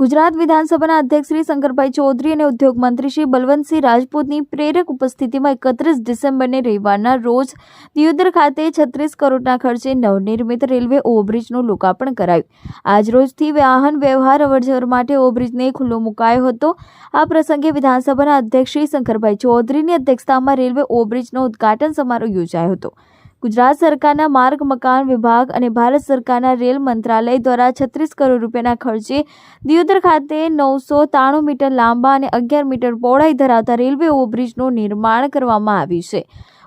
ગુજરાત વિધાનસભાના અધ્યક્ષ શ્રી શંકરભાઈ ચૌધરી અને ઉદ્યોગ મંત્રી શ્રી બલવંતસિંહ રાજપૂતની પ્રેરક ઉપસ્થિતિમાં એકત્રીસ ડિસેમ્બરને રવિવારના રોજ દિયોદર ખાતે છત્રીસ કરોડના ખર્ચે નવનિર્મિત રેલવે ઓવરબ્રિજનું લોકાર્પણ કરાયું. આજરોજથી વાહન વ્યવહાર અવરજવર માટે ઓવરબ્રિજને ખુલ્લો મુકાયો હતો. આ પ્રસંગે વિધાનસભાના અધ્યક્ષ શ્રી શંકરભાઈ ચૌધરીની અધ્યક્ષતામાં રેલવે ઓવરબ્રિજનો ઉદ્ઘાટન સમારોહ યોજાયો હતો. ગુજરાત સરકારના માર્ગ, મકાન વિભાગ અને ભારત સરકારના રેલ મંત્રાલય દ્વારા છત્રીસ કરોડ રૂપિયાના ખર્ચે દિયોદર ખાતે નવસો ત્રાણું મીટર લાંબા અને અગિયાર મીટર પહોળાઈ ધરાવતા રેલવે ઓવરબ્રિજનું નિર્માણ કરવામાં આવ્યું છે.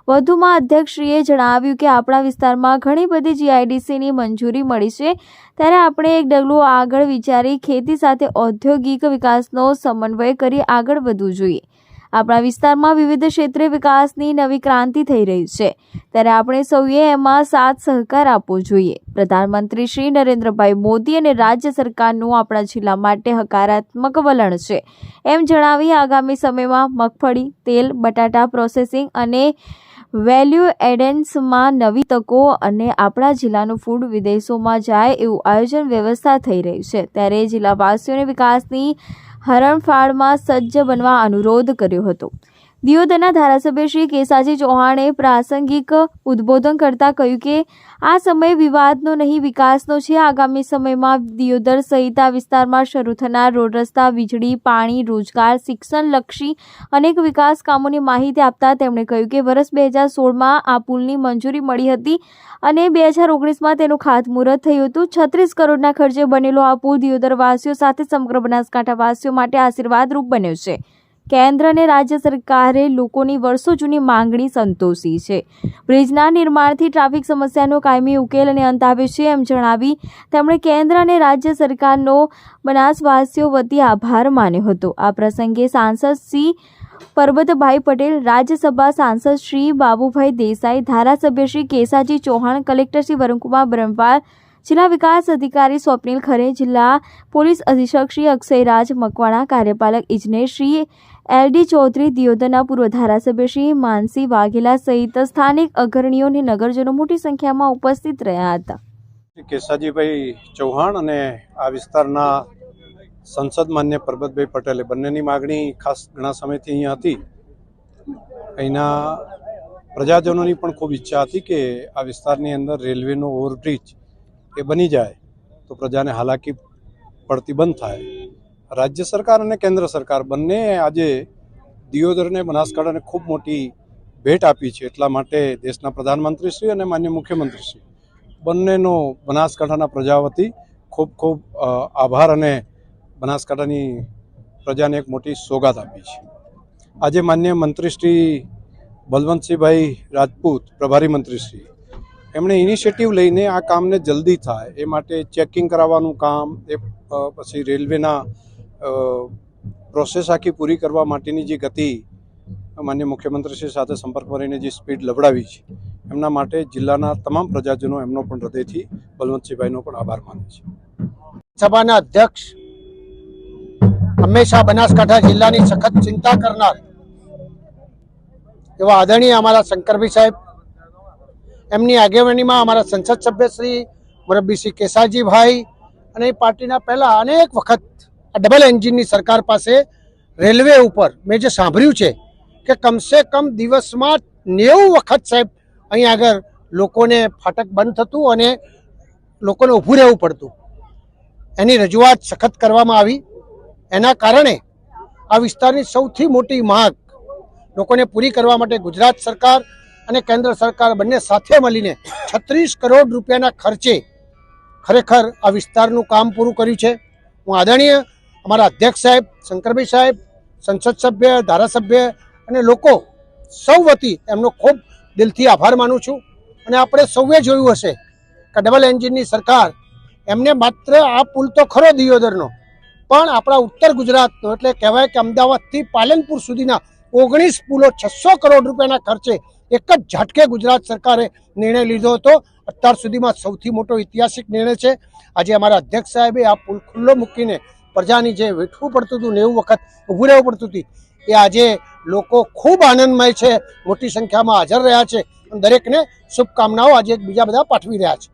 વધુમાં અધ્યક્ષશ્રીએ જણાવ્યું કે આપણા વિસ્તારમાં ઘણી બધી જીઆઈડીસીની મંજૂરી મળી છે. ત્યારે આપણે એક ડગલું આગળ વિચારી ખેતી સાથે ઔદ્યોગિક વિકાસનો સમન્વય કરી આગળ વધવું જોઈએ. આપણા વિસ્તારમાં વિવિધ ક્ષેત્રે વિકાસની નવી ક્રાંતિ થઈ રહી છે. ત્યારે આપણે સૌએ એમાં સાથ સહકાર આપવો જોઈએ. પ્રધાનમંત્રી શ્રી નરેન્દ્રભાઈ મોદી અને રાજ્ય સરકારનું આપણા જિલ્લા માટે હકારાત્મક વલણ છે. એમ જણાવી આગામી સમયમાં મગફળી, તેલ, બટાટા પ્રોસેસિંગ અને વેલ્યુ એડેન્સમાં નવી તકો અને આપણા જિલ્લાનું ફૂડ વિદેશોમાં જાય એવું આયોજન વ્યવસ્થા થઈ રહી છે. ત્યારે જિલ્લાવાસીઓને વિકાસની હરણફાળમાં સજ્જ બનવા અનુરોધ કર્યો હતો. દિયોદરના ધારાસભ્ય શ્રી કેસાજી ચૌહાણે પ્રાસંગિક ઉદ્બોધન કરતા કહ્યું કે, આ સમય વિવાદનો નહીં, વિકાસનો છે. આગામી સમયમાં દિયોદર સહિત આ વિસ્તારમાં શરૂ થનાર રોડ રસ્તા, વીજળી, પાણી, રોજગાર શિક્ષણ લક્ષી અનેક વિકાસ કામોની માહિતી આપતા તેમણે કહ્યું કે, વર્ષ બે હજાર સોળમાં આ પુલની મંજૂરી મળી હતી અને બે હજાર ઓગણીસમાં તેનું ખાતમુહૂર્ત થયું હતું. છત્રીસ કરોડના ખર્ચે બનેલો આ પુલ દિયોદરવાસીઓ સાથે સમગ્ર બનાસકાંઠાવાસીઓ માટે આશીર્વાદરૂપ બન્યો છે. કેન્દ્ર અને રાજ્ય સરકારે લોકોની વર્ષો જૂની માંગણી સંતોષી છે. બ્રિજના નિર્માણથી ટ્રાફિક સમસ્યાનો કાયમી ઉકેલ અને અંત આવે છે એમ જણાવી તેમણે કેન્દ્ર અને રાજ્ય સરકારનો બનાસવાસીઓ વતી આભાર માન્યો હતો. આ પ્રસંગે સાંસદ શ્રી પરબતભાઈ પટેલ, રાજ્યસભા સાંસદ શ્રી બાબુભાઈ દેસાઈ, ધારાસભ્ય શ્રી કેસાજી ચૌહાણ, કલેક્ટર શ્રી વરુણકુમાર બ્રહ્મપાલ જિલ્લા વિકાસ અધિકારી સ્વપ્નિલ ખરે, જિલ્લા પોલીસ અધિક્ષક શ્રી અક્ષયરાજ મકવાણા, કાર્યપાલક ઇજનેર શ્રી એલડી ચૌધરી, દિયોદરના પૂર્વ ધારાસભ્ય શ્રી માનસી વાઘેલા સહિત સ્થાનિક અગ્રણીઓ નગરજનો મોટી સંખ્યામાં ઉપસ્થિત રહ્યા હતા. કેસાજીભાઈ ચૌહાણ અને આ વિસ્તારના સંસદ માન્ય પરબતભાઈ પટેલે બંનેની માગણી ખાસ ઘણા સમયથી અહીંયા હતી. અહીંના પ્રજાજનોની પણ ખૂબ ઈચ્છા હતી કે આ વિસ્તારની અંદર રેલવેનો ઓવરબ્રિજ એ બની જાય, તો પ્રજાને હાલાકી પડતી બંધ થાય. રાજ્ય સરકાર અને કેન્દ્ર સરકાર બંને આજે દિયોદરને, બનાસકાંઠાને ખૂબ મોટી ભેટ આપી છે. એટલા માટે દેશના પ્રધાનમંત્રીશ્રી અને માન્ય મુખ્યમંત્રીશ્રી બંનેનો બનાસકાંઠાના પ્રજા વતી ખૂબ ખૂબ આભાર અને બનાસકાંઠાની પ્રજાને એક મોટી સોગાત આપી છે. આજે માન્ય મંત્રીશ્રી બલવંતસિંહભાઈ રાજપૂત, પ્રભારી મંત્રીશ્રી એમણે ઇનિશિયેટિવ લઈને આ કામને જલ્દી થાય. એ માટે ચેકિંગ કરાવવાનું કામ, એ પછી રેલવેના પ્રોસેસ આખી પૂરી કરવા માટેની જે ગતિ માન્ય મુખ્યમંત્રીશ્રી સાથે સંપર્ક કરીને જે સ્પીડ લવડાવી છે, એમના માટે જિલ્લાના તમામ પ્રજાજનો એમનો પણ હૃદયથી બલવંતસિંહભાઈનો પણ આભાર માને છે. સભાના અધ્યક્ષ હંમેશા બનાસકાંઠા જિલ્લાની સખત ચિંતા કરનાર એવા આદરણીય અમારા શંકરભાઈ સાહેબ એમની આગેવાનીમાં અમારા સંસદ સભ્યશ્રી શ્રી કેસાજીભાઈ અને પાર્ટીના પહેલાં અનેક વખત આ ડબલ એન્જિનની સરકાર પાસે રેલવે ઉપર મેં જે સાંભળ્યું છે કે કમસે કમ દિવસમાં નેવું વખત સાહેબ અહીં આગળ લોકોને ફાટક બંધ થતું અને લોકોને ઊભું રહેવું પડતું. એની રજૂઆત સખત કરવામાં આવી. એના કારણે આ વિસ્તારની સૌથી મોટી માંગ લોકોને પૂરી કરવા માટે ગુજરાત સરકાર અને કેન્દ્ર સરકાર બંને સાથે મળીને છત્રીસ કરોડ રૂપિયાના ખર્ચે ખરેખર આ વિસ્તારનું કામ પૂરું કર્યું છે. હું આદરણીય અમારા અધ્યક્ષ સાહેબ, શંકરભાઈ સાહેબ, સંસદ સભ્ય, ધારાસભ્ય અને લોકો સૌ વતી એમનો ખૂબ દિલથી આભાર માનું છું. અને આપણે સૌએ જોયું હશે કે ડબલ એન્જિનની સરકાર એમને માત્ર આ પુલ તો ખરો દિયોદરનો, પણ આપણા ઉત્તર ગુજરાતનો, એટલે કહેવાય કે અમદાવાદથી પાલનપુર સુધીના ઓગણીસ પુલો છસો કરોડ રૂપિયાના ખર્ચે એક જ ઝાટકે ગુજરાત સરકારે નિર્ણય લીધો હતો. અત્યાર સુધીમાં સૌથી મોટો ઐતિહાસિક નિર્ણય છે. આજે અમારા અધ્યક્ષ સાહેબે આ પુલ ખુલ્લો મૂકીને પ્રજાની જે વેઠવું પડતું હતું નેવું વખત ઊભું રહેવું પડતું હતું, એ આજે લોકો ખૂબ આનંદમય છે. મોટી સંખ્યામાં હાજર રહ્યા છે. દરેકને શુભકામનાઓ આજે બીજા બધા પાઠવી રહ્યા છે.